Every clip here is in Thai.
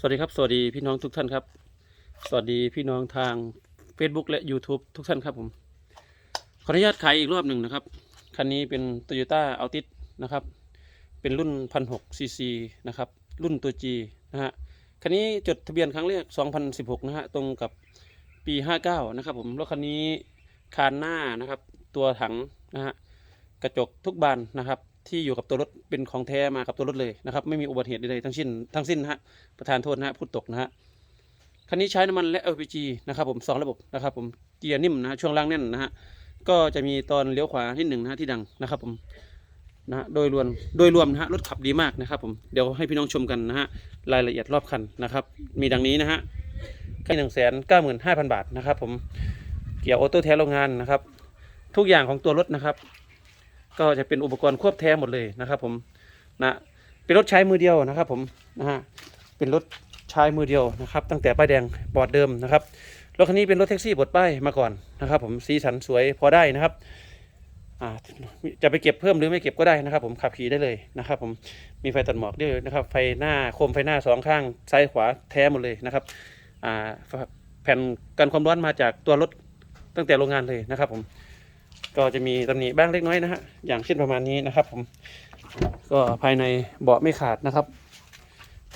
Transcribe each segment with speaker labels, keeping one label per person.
Speaker 1: สวัสดีครับ สวัสดีพี่น้องทุกท่านครับ สวัสดีพี่น้องทาง Facebook และ YouTube ทุกท่านครับผม ขออนุญาตขายอีกรอบหนึ่งนะครับ คันนี้เป็น Toyota Altis นะครับ เป็นรุ่น1,600ซีซีนะครับ รุ่นตัว G นะฮะ คันนี้จดทะเบียนครั้งแรก 2016 นะฮะ ตรงกับปี 59 นะครับผม รถคันนี้คานหน้านะครับ ตัวถังนะฮะ กระจกทุกบานนะครับ ที่อยู่กับตัวรถเป็นของแท้มากับตัวรถเลยนะครับ ไม่มีอุบัติเหตุใดๆทั้งสิ้นทั้งสิ้นฮะประธานโทษนะฮะพูดตกนะฮะคันนี้ใช้น้ำมันและ LPG นะครับผมสองระบบนะครับผมเกียร์นิ่มนะช่วงล่างแน่นนะฮะก็จะมีตอนเลี้ยวขวาที่หนึ่งนะที่ดังนะครับผมนะโดยรวมโดยรวมนะฮะรถขับดีมากนะครับผมเดี๋ยวให้พี่น้องชมกันนะฮะรายละเอียดรอบคันนะครับ มีดังนี้นะฮะแค่หนึ่งแสนเก้าหมื่นห้าพันบาทนะครับผมเกียร์ออโต้แท้โรงงานนะครับ ทุกอย่างของตัวรถนะครับ ก็จะเป็นอุปกรณ์ควบแท้หมดเลยนะครับผมนะเป็นรถใช้มือเดียวนะครับผมนะฮะเป็นรถใช้มือเดียวนะครับ ตั้งแต่ป้ายแดงบอร์ดเดิมนะครับรถคันนี้เป็นรถแท็กซี่บดป้ายมาก่อนนะครับผมสีสันสวยพอได้นะครับอ่าจะไปเก็บเพิ่มหรือไม่เก็บก็ได้นะครับ ผมขับขี่ได้เลยนะครับ ผมมีไฟตัดหมอกด้วยนะครับ ไฟหน้าโคมไฟหน้าสองข้างซ้ายขวาแท้หมดเลยนะครับอ่าแผ่นกันความร้อนมาจากตัวรถตั้งแต่โรงงานเลยนะครับ ผม ก็จะมีตำหนิบ้างเล็กน้อยนะฮะอย่างเช่นประมาณนี้นะครับ ผม ก็ภายในเบาะไม่ขาดนะครับ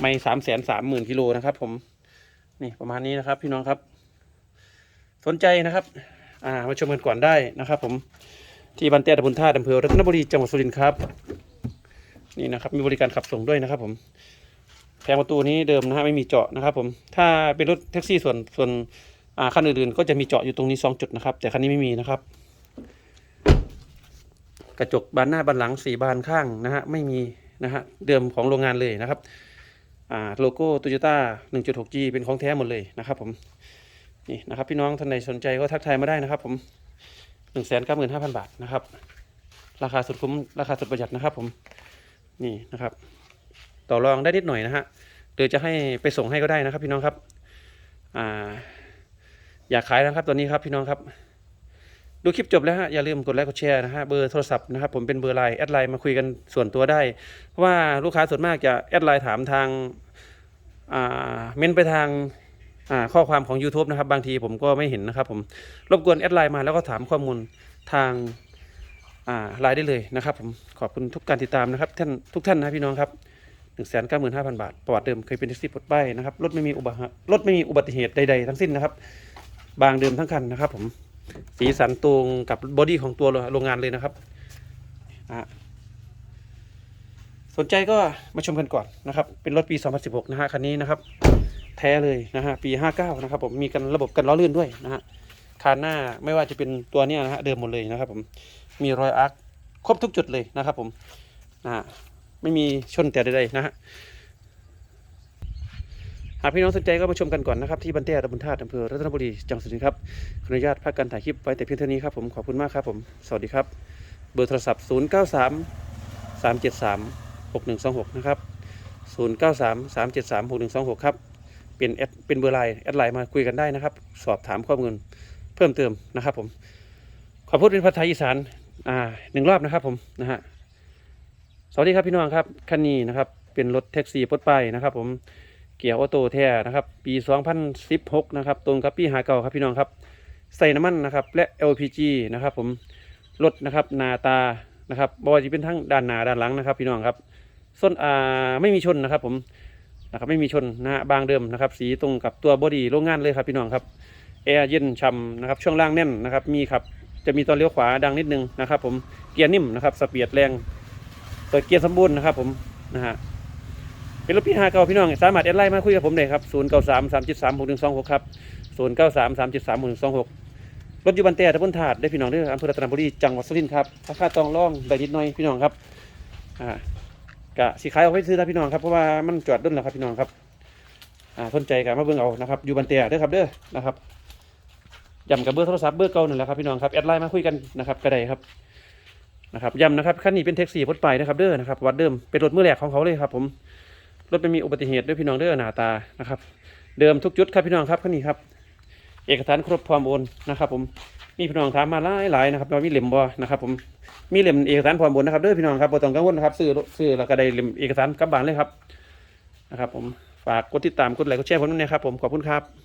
Speaker 1: ไม่สามแสนสามหมื่นกิโลนะครับ ผมนี่ประมาณนี้นะครับ พี่น้องครับ สนใจนะครับ อ่ามาชมกันก่อนได้นะครับ ผมที่บันเตียตะบุญท่าอำเภอรัตนบุรีจังหวัดสุรินทร์ครับนี่นะครับ มีบริการขับส่งด้วยนะครับ ผมแผงประตูนี้เดิมนะฮะไม่มีเจาะนะครับผมถ้าเป็นรถแท็กซี่ส่วนส่วนอ่าคันอื่นๆก็จะมีเจาะอยู่ตรงนี้สองจุดนะครับ แต่คันนี้ไม่มีนะครับ ระจกบานหน้าบานหลังสี่บานข้างนะฮะไม่มีนะฮะเดิมของโรงงานเลยนะครับโลโก้โตโยต้า 1.6G เป็นของแท้หมดเลยนะครับผมนี่นะครับพี่น้องท่านใดสนใจก็ทักทายมาได้นะครับ ผม195,000บาทนะครับ ราคาสุดคุ้มราคาสุดประหยัดนะครับผมนี่นะครับ ต่อรองได้นิดหน่อยนะฮะหรือจะให้ไปส่งให้ก็ได้นะครับ พี่น้องครับอ่าอยากขายนะครับตัวนี้ครับพี่น้องครับ ดูคลิปจบแล้วฮะอย่าลืมกดไลค์กดแชร์นะฮะเบอร์โทรศัพท์นะครับผมเป็นเบอร์ไลน์แอดไลน์มาคุยกันส่วนตัวได้ เพราะว่าลูกค้าส่วนมากจะแอดไลน์ถามทางอ่าเม้นไปทางอ่าข้อความของ YouTube นะครับ บางทีผมก็ไม่เห็นนะครับผมรบกวนแอดไลน์มาแล้วก็ถามข้อมูลทางอ่าไลน์ได้เลยนะครับผมขอบคุณทุกการติดตามนะครับท่านทุกท่านนะพี่น้องครับหนึ่งแสนเก้าหมื่นห้าพันบาท ประวัติเดิมเคยเป็นแท็กซี่ปลดป้ายนะครับรถไม่มีอุบัติรถไม่มีอุบัติเหตุใดๆทั้งสิ้นนะครับ บางเดิมทั้งคันนะครับผม สีสันตรงกับบอดี้ของตัวโรงงานเลยนะครับสนใจก็มาชมกันก่อนนะครับ เป็นรถปี 2016 นะฮะคันนี้นะครับ แท้เลยนะฮะปี 59 นะครับผมมีกันระบบกันล้อลื่นด้วยนะฮะคานหน้าไม่ว่าจะเป็นตัวเนี้ยนะฮะเดิมหมดเลยนะครับผมมีรอยอาร์คครบทุกจุดเลยนะครับผมนะไม่มีชนแต่ใดๆนะฮะ หากพี่น้องสนใจก็มาชมกันก่อนนะครับที่บันเตียตำบลธาตุอำเภอรัตนบุรีจังหวัดสุรินทร์ครับขออนุญาตพักการถ่ายคลิปไว้แต่เพียงเท่านี้ครับผมขอบคุณมากครับผมสวัสดีครับ เบอร์โทรศัพท์ 0 9 3 3 7 3 6 1 2 6 นะครับ 0 9 3 3 7 3 6 1 2 6 ครับเป็นแอดเป็นเบอร์ไลน์แอดไลน์มาคุยกันได้นะครับ สอบถามข้อมูลเพิ่มเติมนะครับผมขอพูดเป็นภาษาอีสานอ่าหนึ่งรอบนะครับผมนะฮะสวัสดีครับพี่น้องครับคันนี้นะครับเป็นรถแท็กซี่ปลดป้ายนะครับผม เกียร์ออโต้แท้นะครับ ปี 2016 นะครับ ตรงกับปีหาเก่าครับพี่น้องครับ ใส่น้ำมันนะครับ และ LPG นะครับผมรถนะครับนาตานะครับบว่าจะเป็นทั้งด้านหน้าด้านหลังนะครับ พี่น้องครับส้นอ่าไม่มีชนนะครับ ผมนะครับไม่มีชนนะฮะบางเดิมนะครับ สีตรงกับตัวบอดี้โรงงานเลยครับพี่น้องครับแอร์เย็นฉ่ำนะครับ ช่วงล่างแน่นนะครับ มีครับจะมีตอนเลี้ยวขวาดังนิดนึงนะครับ ผมเกียร์นิ่มนะครับสเปียดแรงเปิดเกียร์สมบูรณ์นะครับ ผมนะฮะ เป็นรถพี่ฮาเก่าพี่น้อง สามารถแอดไลน์มาคุยกับผมได้ครับ0 9 3 3 7 3 6 1 2 6ครับ0 9 3 3 7 3 6 1 2 6รถอยู่บันเตะตะบนถาดได้พี่น้องเด้ออำเภอรัตนบุรีจังหวัดสุรินทร์ครับราคาตองร่องได้นิดหน่อยพี่น้องครับอ่ากะสิขายเอาไว้ซื้อแล้พี่น้องครับเพราะว่ามันจอดด้นแล้วครับพี่น้องครับอ่าสนใจกันมาเบิ่งเอานะครับอยู่บันเตะเด้อครับเด้อนะครับย้ำกับเบอร์โทรศัพท์เบอร์เก่านั่นแหละครับพี่น้องครับแอดไลน์มาคุยกันนะครับก็ได้ครับนะครับย้ำนะครับคันนี้เป็นแท็กซี่พดไปนะครับเด้อนะครับวัดเดิมเป็นรถมือแรกของเขาเลยครับผม รถไม่มีอุบัติเหตุด้วยพี่น้องเด้อหนาตานะครับ เดิมทุกจุดครับพี่น้องครับข้นนี้ครับ เอกสารครบพร้อมโอนนะครับ ผมมีพี่น้องถามมาหลายๆนะครับว่ามีเหลี่ยมบ่นะครับ ผมมีเหลี่ยมเอกสารพร้อมโอนนะครับเด้อพี่น้องครับบ่ต้องกังวลนะครับซื้อซื้อแล้วก็ได้เหลี่ยมเอกสารกลับบ้านเลยครับนะครับ ผมฝากกดติดตามกดไลค์กดแชร์ผมด้วยนะครับ ผมขอบคุณครับ